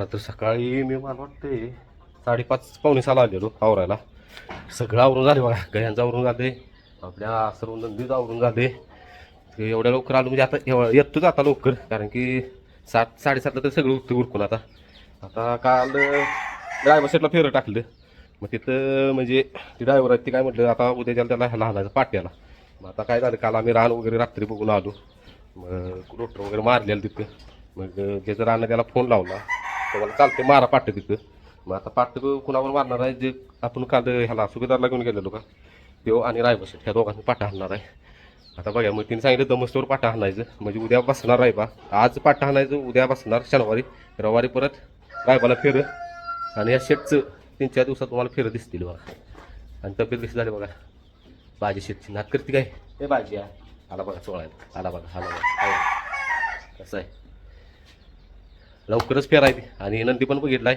बघायला तर सकाळी मी मला वाटते साडेपाच पावणे साला आलेलो आवरायला. सगळं आवरून झाले बघा. गयांचं आवरून झाले आपल्या सर्व नंदीचं आवरून झाले. ते एवढ्या लवकर आलो म्हणजे आता एव- येतोच आता लवकर कारण की सात साडेसातला तर सगळं उठतं उरकून आता. आता काल ड्रायव्हर सेटला फेरं टाकलं. मग तिथं म्हणजे ती ड्रायव्हर आहेत ती काय म्हटलं आता उद्याच्या त्याला ह्याला हालायचं पाट्याला मग आता काय झालं काल आम्ही रान वगैरे रात्री बघून आलो. मग रोटर वगैरे मारलेलं तिथं. मग ज्याचं रानं त्याला फोन लावला. तर मला चालते मारा पाट्य तिथं मग आता पाट्य कुणावर मारणार आहे? जे आपण काल ह्याला सुभेदारला घेऊन गेलेलो का? तो आणि रायबस ह्या दोघांनी पाटा हाणणार आहे. आता बघा मग तिने सांगितलं दमस्तवर पाटा हाणायचं म्हणजे उद्या बसणार रायबा. आज पाटा हाणायचं उद्या बसणार शनिवारी. रविवारी परत रायबाला फेर. आणि या शेटचं तीन चार दिवसात तुम्हाला फेरं दिसतील बघा. आणि तब्येत कशी झाली बघा? भाजी शेटची नात करते काय? हे भाजी आहे. आला बघा चोळायला. आला बघा आला बघा. आला. कसं आहे? लवकरच फेरायची आणि नंदी पण बघितलाय.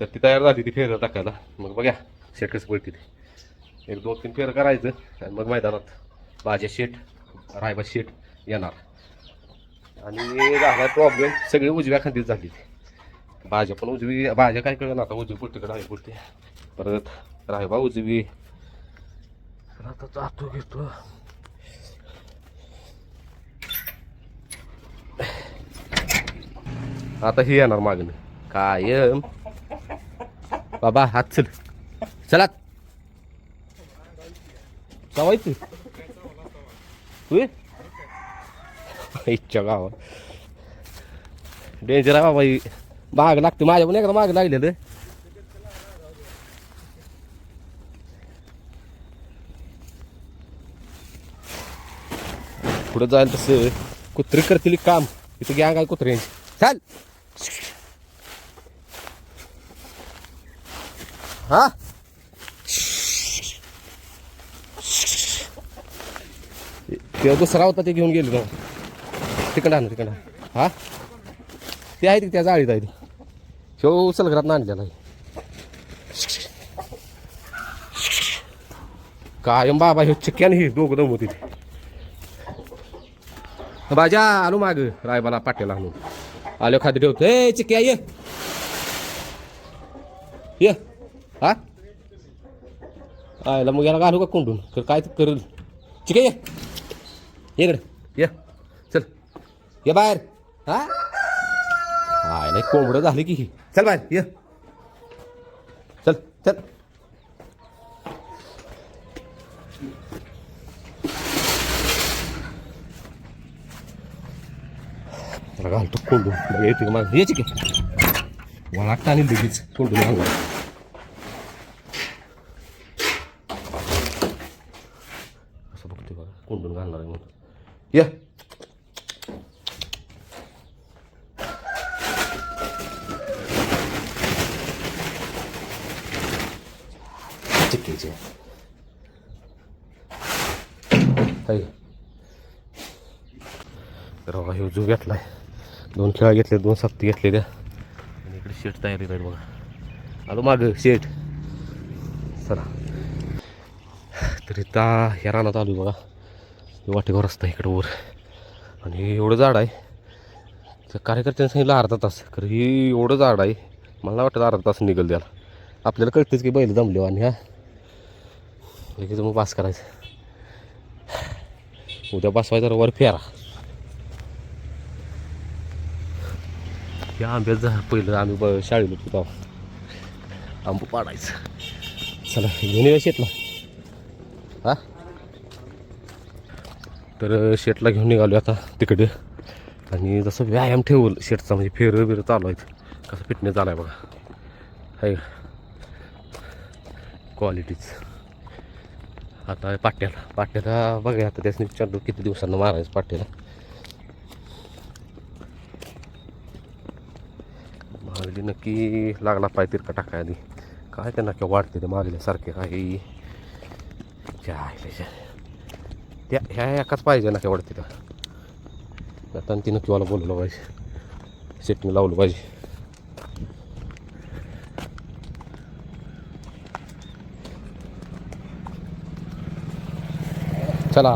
तर ती तयार झाली ती फेरं टाकायला. मग बघा शेट कसं पडते ती. एक दोन तीन फेरं करायचं आणि मग मैदानात भाज्या शेट रायबा शेट येणार. आणि झाला प्रॉब्लेम सगळी उजव्या खांदीत झाली ती. भाज्या पण उजवी भाज्या काय कळलं आता उजवी पुढतीकडे आहे पुढते परत. रायबा उजवी. तर आता जातो घेतो. आता हे येणार मागणं कायम. बाबा हात चल. चला. जावाय तू. तू इच्छा गावा डेंजर आहे बाबा ही. माग लागते. माझ्या पण एकदा माग लागलेलं. पुढे जायला तसं कुत्री करतील काम. इथं गॅंग आहे कुत्र्यांची. चाल. हा? तेव्हा दुसरा होता ते घेऊन गेलो तिकडं आणलं तिकडं हा? ते आहे ते त्या जाळीत आहे ते. शो घरात आणलेला आहे. कायम बाबा हे चिक्क्यान हे दोघं दम होती बाजा आलो माग. रायबाला पाट्याला आणून. आलो खाली ठेवतो ए चिक्क्या ये. ये. हा? आयला मग याला घालू का कोंडून? तर काय तर करेल. चिक्या ये. ये इकडे. ये. चल. ये बाहेर. हा? आय नाही कोंबडं झालं की ही. चल बाहेर. ये. चल चल. घालतो कोंडून बघ येते का माझं यायची की वळाटता आणि लगेच कोंडून घालणार असं बघते बघा कोंडून घालणार आहे म्हणून या चिक्कीचे हाय तर बघा ह्यो जो घेतलाय दोन खेळा घेतले दोन सप्ती घेतलेल्या आणि इकडे शेट तयारी राहील बघा. आलो माग शेट. चला. तरी ता ह्या रानात आलो बघा. हे रस्ता इकडं वर. आणि एवढं झाड आहे. तर कार्यकर्त्यांनी सांगितलं अर्धा तास. खरं हे एवढं झाड आहे. मला वाटतं अर्धा तास निघेल त्याला. आपल्याला कळतेच की बैल जमले आणि ह्या लगेच मग पास करायचं. उद्या बसवायचा वर फेरा. या आंब्यात जा पहिलं आम्ही ब शाळेला होतो तेव्हा. आंबू पाडायचं. चला घेऊन येऊया शेतला. हा? तर शेटला घेऊन निघालो आता तिकडे. आणि जसं व्यायाम ठेवलं शेटचा म्हणजे फेरं बिरं चालू आहे कसं फिटनेस झाला आहे बघा आहे क्वालिटीच आता पाट्याला पाट्याला बघा आता त्यासनी विचारलो किती दिवसांना मारायचं पाट्याला. मागली नक्की लागला पाय तिरका टाकाय आधी. काय त्या नक्की वाढते ते मागल्यासारखे काही. त्या ह्या एकाच पाहिजे नक्की वाढते त्या. आता ती नक्की बोलवलं पाहिजे. सेटिंग लावलं पाहिजे. चला.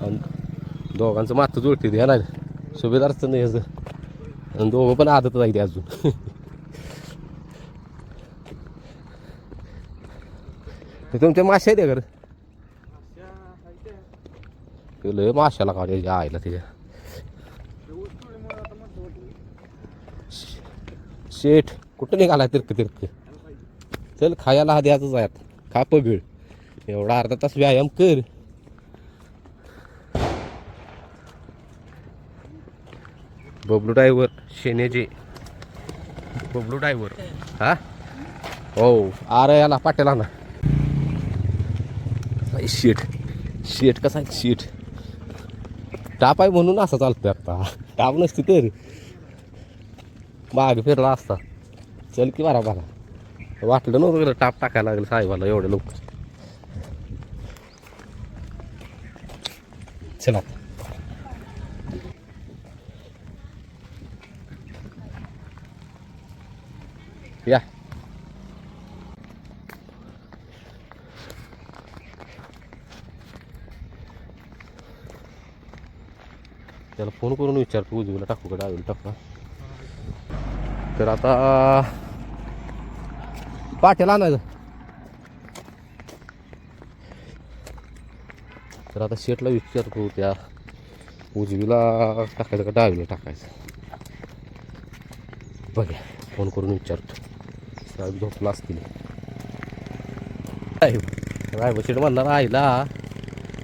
आणि दोघांचं मात जुळते ह्या नाही सुभेदारचं नाही ह्याचं. आणि दोघं पण आदत ते अजून. तर तुमच्या मासे आहेत घर? लय माशाला का त्याच्या आईला त्याच्या शेठ कुठं निघाला तिरक तिरक? चल खायला हा द्यायचं जायत खा पगळ. एवढा अर्धा तास व्यायाम कर. बबलू ड्रायव्हर शेनेजे. बबलू ड्रायव्हर हा? हो अरे याला पाट्याला ना शेट शेट कसा आहे? शेट टाप आहे म्हणून असं चालतंय आता. टाप नसते तर. माग फिरला असता. चल की बारा बारा. वाटलं नव्हतं गेलं टाप टाकायला लागलं साहेबाला एवढे लोक चला. या. त्याला फोन करून विचारतो उजवीला टाकू का डावीला टाकू तर आता पाट्याला आणायचं. तर आता शेटला विचारतो त्या उजवीला टाकायचं का डावीला टाकायचं? बघा फोन करून विचारतो. साहेब झोपला असतील रायबा शेट म्हणणार आईला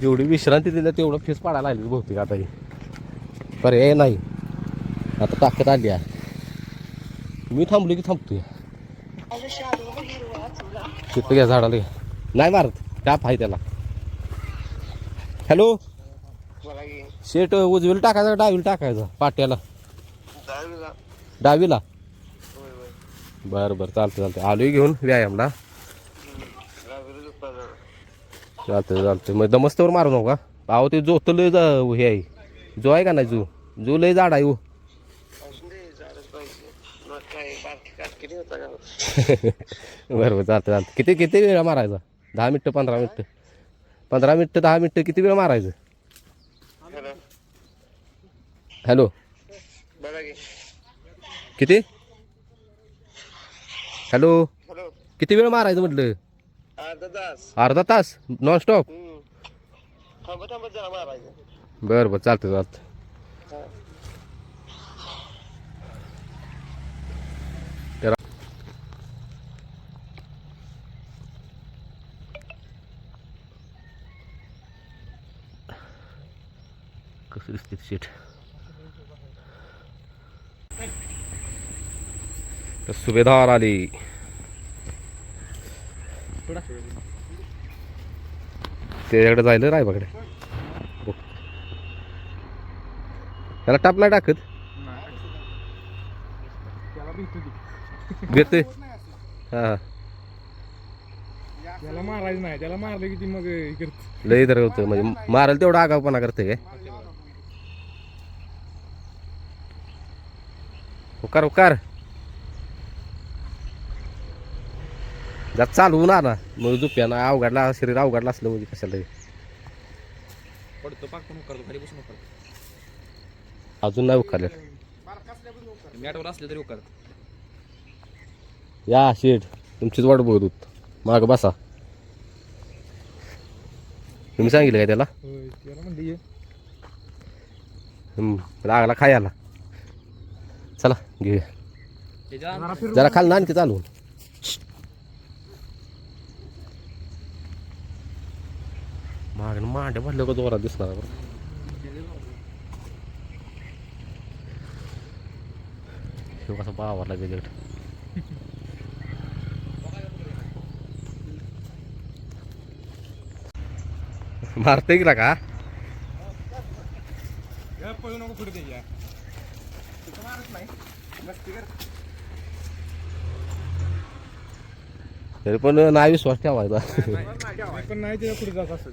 जेवढी विश्रांती दिल्या तेवढं फेस पाडायला लागली बहुतेक आता हे. पर्याय नाही. आता ताकद आली आहे. मी थांबलो की थांबतोय. तिथं घ्या झाडाला घ्या. नाही मारत. टाप आहे त्याला. हॅलो? शेट उजवीला टाकायचा डावीला टाकायचा? पाट्याला? डावीला? बरं बरं. चालतं चालतं आलोय घेऊन व्यायामला. चालतं चालतं मग दमस्तवर मारू नका अहो ते जोत लय जा हे आहे. जो आहे का नाही जो? जो लय झाड आहे हो. बरं बरं. चालतं चालतं किती किती वेळ मारायचा? दहा मिनटं पंधरा मिनटं. पंधरा मिनटं दहा मिनटं किती वेळ मारायचं? हॅलो. किती? हॅलो. किती वेळ मारायचं म्हटलं? अर्धा तास. नॉनस्टॉप जरा मारायचं. बरं बरं चालतं चालतं. कसं दिसते शेट तर सुभेदार आली. त्याच्याकडे जायला रायबाकडे. त्याला टाप नाही टाकत? भेटते हा त्याला मारायचं नाही. त्याला मारलं की ती मग लय तर होतं म्हणजे मारायला तेवढा आगावपणा करते काय? उकार उकार. जात चालवू ना ना मग झोप्यानं अवघडला शरीर अवघडला असलं म्हणजे कशाला. पडतो पाक पण करतो खाली बसून करतो अजून नाही उकारलेलं मॅटवर असले तरी करत या शेठ. तुमचीच वाट बघत होत. माग बसा. तुम्ही सांगितलं काय त्याला? हम्म, लागला खायला. चला घेऊया. जरा जरा खाल ना आणखी चालवून मागणं मांड्या भरल्या का जोरात दिसणार बरं. ह्यो कसा बावरला गेले मारते गेला का या, पळू नको पुढे त्याच्या तिथं मारत नाही मस्ती कर तरी पण नाही विश्वास ठेवायचा पण नाही त्याच्या पुढे जात असेल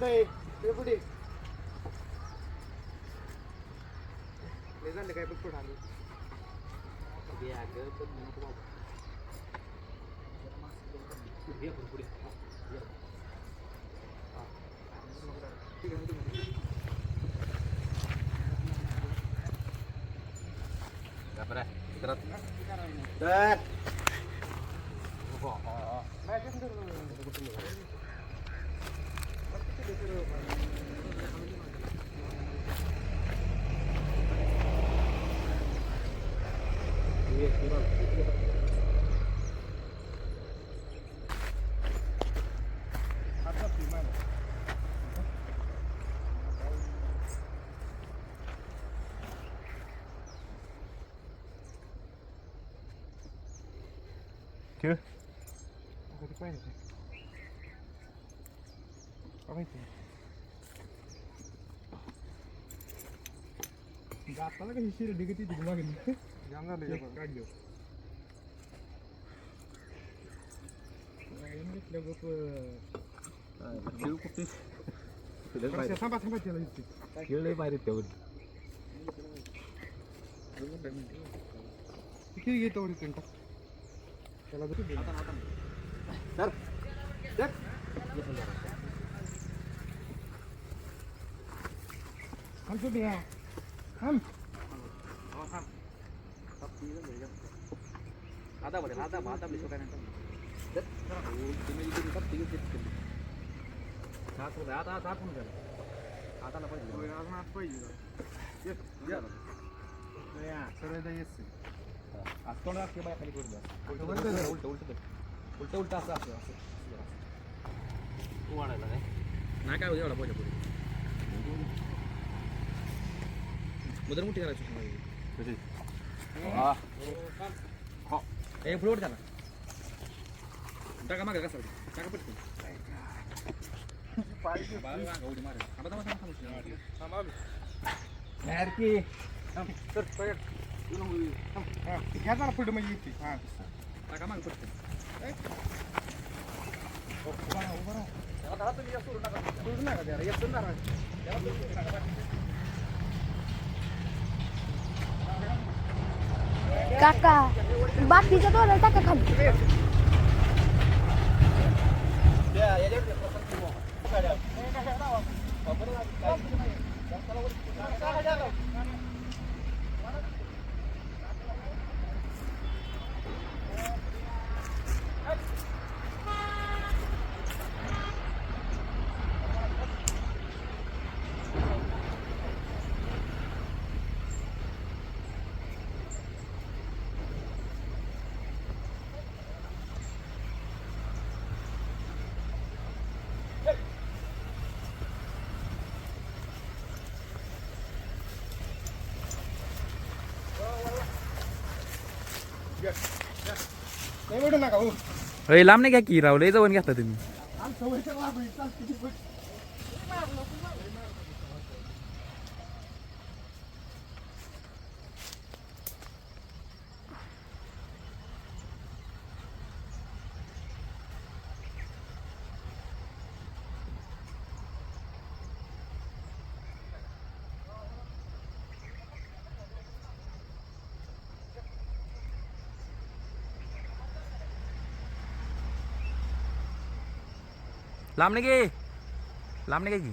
करा खेळ टाक खेळ टाक गुन्हा कंदर गुन्हा कंदर सोड पाकाची बदला लाड कशाला करा पुढे पुढे झाले काय बघ पुढे आलो खेळ पाहिजे गाताला कशी शिरडी किती तिथे मागणी जाम झालं काढलो थांबा थांबा त्याला इथे खेळ बाहेर येते किती घेतो एवढी पेंटा त्याला थांब छोटी बिसो काय नाही आता आता आपण झालं आता पाहिजे अजून आत पाहिजे सरळ येस आज तोंड असते बाय खाली करून द्या उलट उलट उलट उलट असं असं असं वाढायला नाही नाही काय होतं एवढा पोजा पुढे मुदर मोठी करायची ए पुढे त्याला टाका मागे कसा टाका पटकन. घ्या जरा पुढे म्हणजे येते हां टाका मागे पटकन. सोडू नका त्याला. येत ना काका बाकीच्या दोन टाका खाली लांब नाही घ्या की राव लय जवळ घेता तुम्ही. लांब नाही घे लांब नाही घ्या की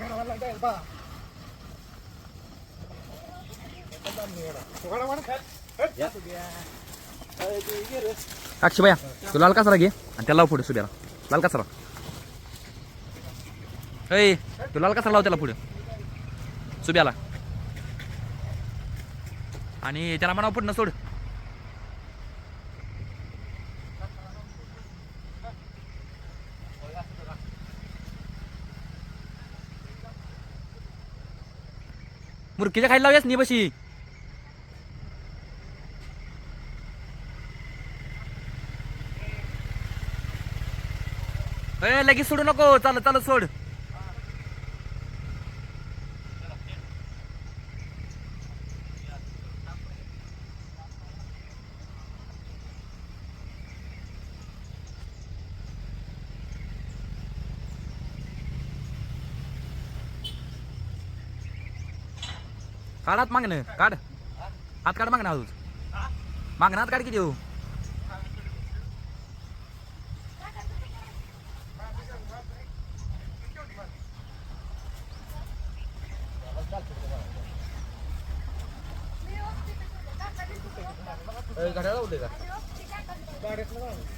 घराला जाईल बा. वाडा, वाडा. अक्षय तू लाल कचरा घे आणि त्याला लाव पुढे सुब्याला लाल कचरा ऐ तू लाल कचरा लाव त्याला पुढे. सुब्याला. आणि त्याला म्हणा पुढं सोड. मुरकीच्या खायला लावूयास नी बशी. ए लगेच सोडू नको. चाल चाल सोड. काढ हात मागणं काढ. हात काढ मागणं अजून. मागणं हात काढ किती देऊ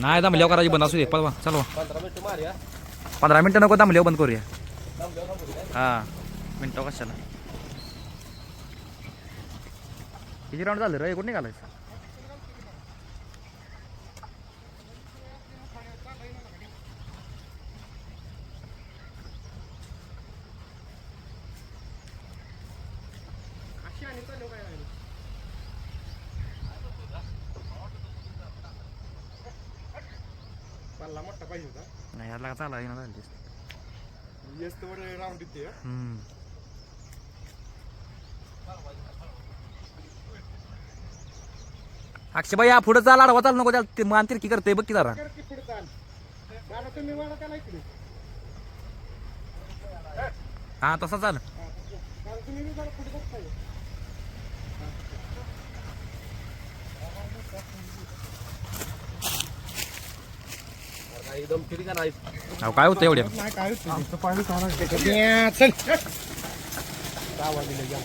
नाही दमल्यावर करायची बंद असू दे. पळवा चलो पंधरा मिनटं नको दमल्यावर बंद करूया. हां मिनटं कशाला? किती राऊंड झालं रे? कुठे निघालायचं पल्ला मोठा पाहिजे होता नाही याला चाला येणं झाली येस तर राऊंड येते हम्म. अक्षय भाई पुढे चाल आडवा चाल नको त्याला ते मान तिरकी करते बघ की जरा. की हा तसा चाल गाडा तुम्ही बी जरा पुढे बघताय एकदम फिरी का नाही अहो काय होतं एवढ्या नाही काय होतं आमचं पाणी चालणार चल दहा वाजले गेला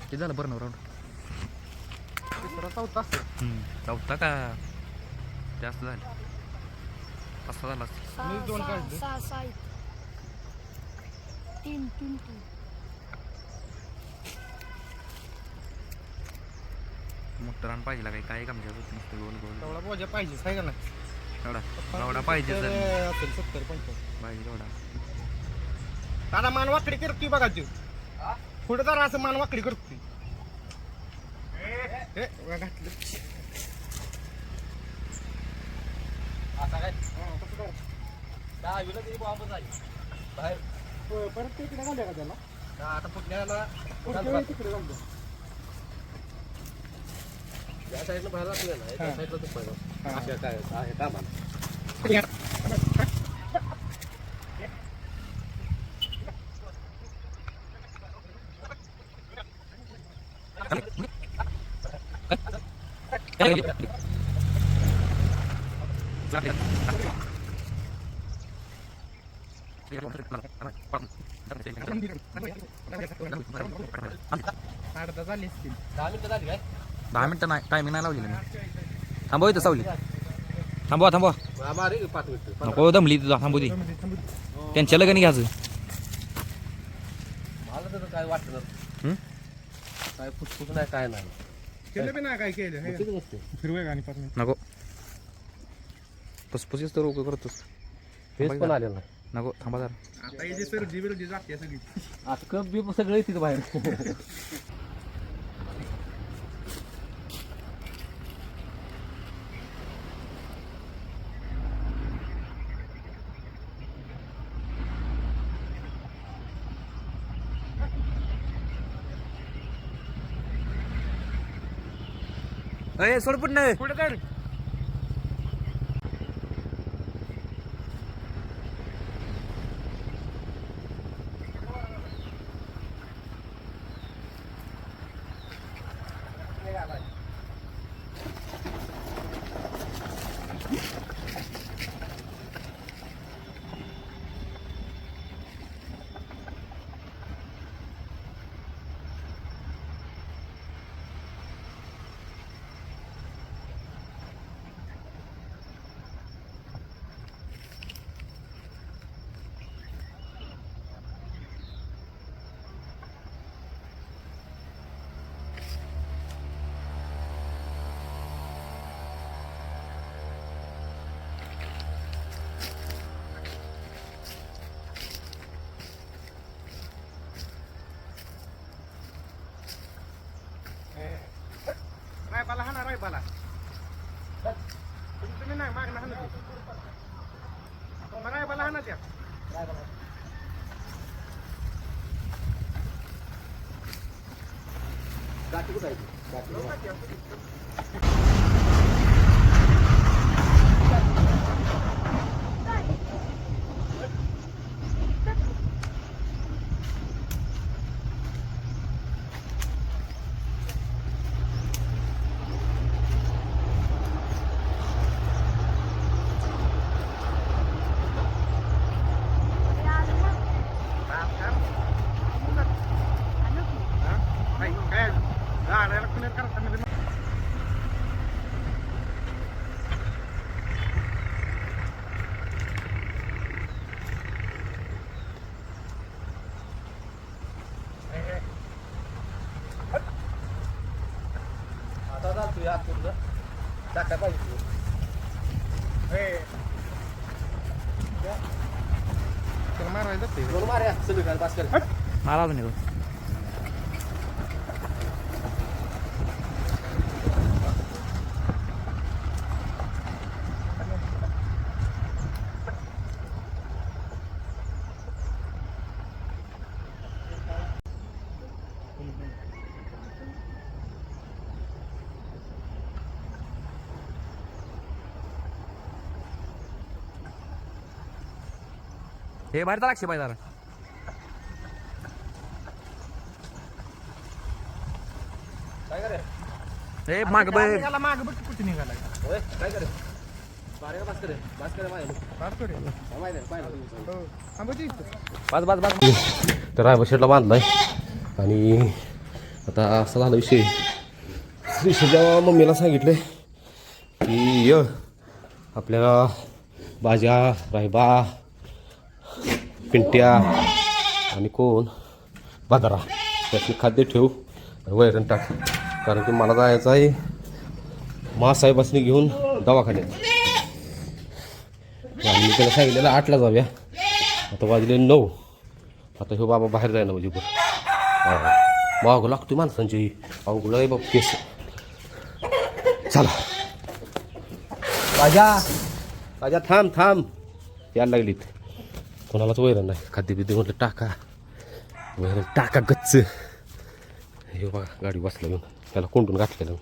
किती झालं बरं राऊंड तिसरा चौथा असेल. चौथा का जास्त झालं पाच झाला सहा दोन सहा काढले. सहा सहा आहेत. तीन तीन तीन मोठं रान पाहिजे काही काय काम होत नुसतं गोल गोल. तेवढा बोजा पाहिजे आहे का ना एवढा एवढा पाहिजे तर, जर असेल सत्तर पंच्याहत्तर. पाहिजे एवढा दादा मान वाकडी करतोय बघा तू. पुढे जरा असं मान वाकडी करतोय. हे, बघा घातलं. आता काय? हा. दहावीला तरी बाबा जाईल बाहेर. परत ते इकडे घालूया का त्याला? आता पुढच्या वेळी तिकडे घालूया. या साईडनं बाहेर जातो ना त्या हा. साईडला तो पहिला हा. अशा काय आहे कामाला अर्धा झाली असतील दहा मिनिटं झाली काय दहा मिनटं नाही टायमिंग नाही लावलेलं मी. थांबव इथं सावली. थांबवा थांबवा. नको दमली तुझा थांबू दे. त्यांच्या लगन घ्यायचं मला तर काय वाटलं? काय फुटफुट नाही काय नाही. केलं बी नाही काय केलं नको. पसपसीच तर रोग करतोस. फेस पण आलेला नाही. नको थांबा जरा. आता जे सर जी बिरजी जाते सगळी. आता कप बी सगळे तिथं बाहेर. अय सोड पुढनं पुढे तर गाठी कुठं आहे गाठी काय काय गाड्याला कुणी करता म्हणजे आता जातो या तुझं टाका पाहिजे त्याला मारायला जाते बरोबर मार्या सगळीकडे पास कर मारा तुम्ही हे बाहेर लागશે पाहिजे जरा काय करे हे माग बघ माग बघ कुठे निघाला काय करे हो थांबवते इथं. बस बस बस. तर रायबा शेटला बांधलाय. आणि आता असं झालं विषय. श्रीषाच्या मम्मीला सांगितलं की य आपल्याला बाजा रायबा पिंट्या आणि कोण? बाजारा त्यातले खाद्य ठेवू आणि वैरण टाक. कारण की मला जायचं आहे मासाहेबासनी घेऊन दवाखान्यात. आणि मी त्याला सांगितलेलं आठला जाऊया. आता वाजले नऊ. आता हे बाबा बाहेर जायला म्हणजे बरं. माग लागतो माणसांची. अवघड आहे बाबा केस. चला. राजा. राजा थांब थांब. यायला लागलीत. कोणालाच वैरण नाही. खाद्यपिद्य म्हटलं टाका. वैरण टाका गच्च. हे बघा गाडी बसला घेऊन त्याला कोंडून घातलेलं